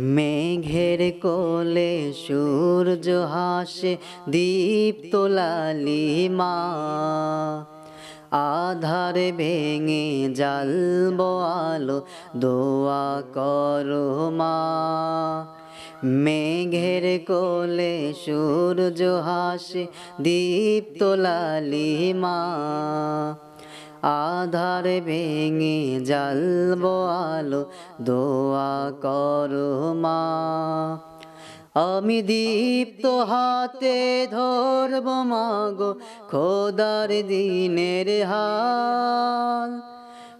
মেঘের কোলে সূর্য হাসে, দীপ্ত লালিমা। আধার ভেঙে জালব আলো দোয়া করো মা। মেঘের কোলে সূর্য হাসে, দীপ্ত লালিমা। আধার ভেঙে জালব আলো, দোয়া করো মা। আমি দীপ্ত হাতে ধরব মাগো খোদার দিনের হাল।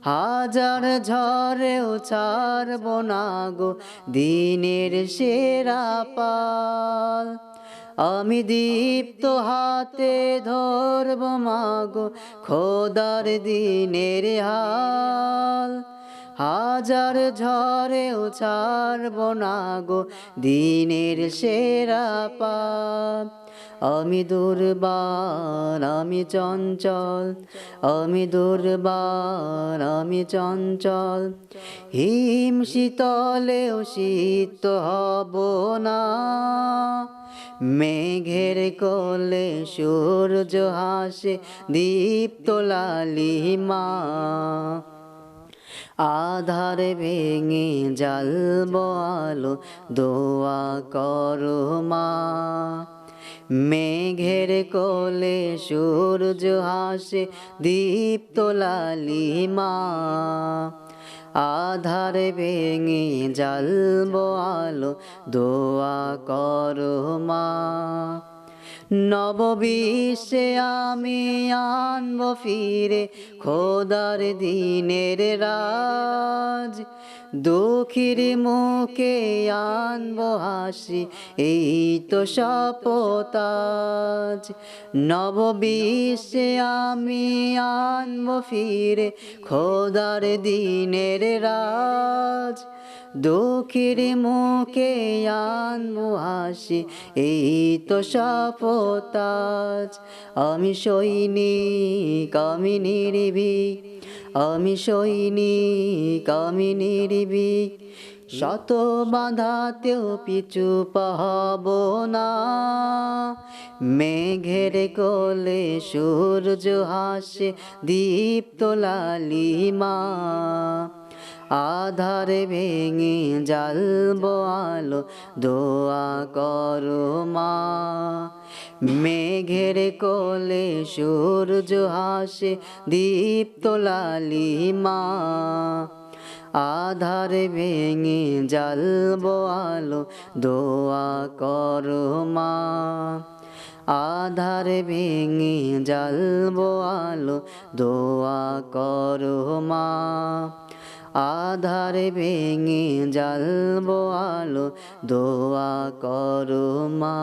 হাজার ঝড়েও ছাড়ব না গো দিনের সেরা পাল। আমি দীপ্ত হাতে ধরব মাগো খোদার দিনের হাল। হাজার ঝড়েও ছাড়ব না গো দিনের সেরা পাপ। আমি দুর্বার, আমি চঞ্চল, আমি দুর্বার, আমি চঞ্চল। হিম শীতলেও শীত হব না। মেঘের কোলে সূর্য হাসে দীপ্ত লালিমা। আধার ভেঙে জালব আলো দোয়া করো মা। মেঘের কোলে সূর্য হাসে দীপ্ত লালিমা। আধার ভেঙে জালব আলো দোয়া করো মা। নববিশ্বে আমি আনব ফিরে খোদার দিনের রাজ। দুঃখীর মুখে আনব হাসি, এই তো শপতাজ নববিশ্বে আমি আনব ফিরে খোদার দিনের রাজ। দুঃখীর মুখে আনব হাসি, এই তো সফতাজ আমি সৈনিক, আমি নিরিবিক আমি সৈনিক, আমি নিরিবিক শত বাধাতেও পিছু পাহাব না। মেঘের কোলে সূর্য হাসে দীপ্ত লালিমা আধার ভেঙে জালব আলো, দোয়া করো মা। মেঘের কোলে সূর্য হাসে দীপ্ত লালিমা আধার ভেঙে জালব আলো, দোয়া করো মা। আধার ভেঙে জালব আলো, দোয়া করো মা। আধার ভেঙে জালব আলো দোয়া করো মা।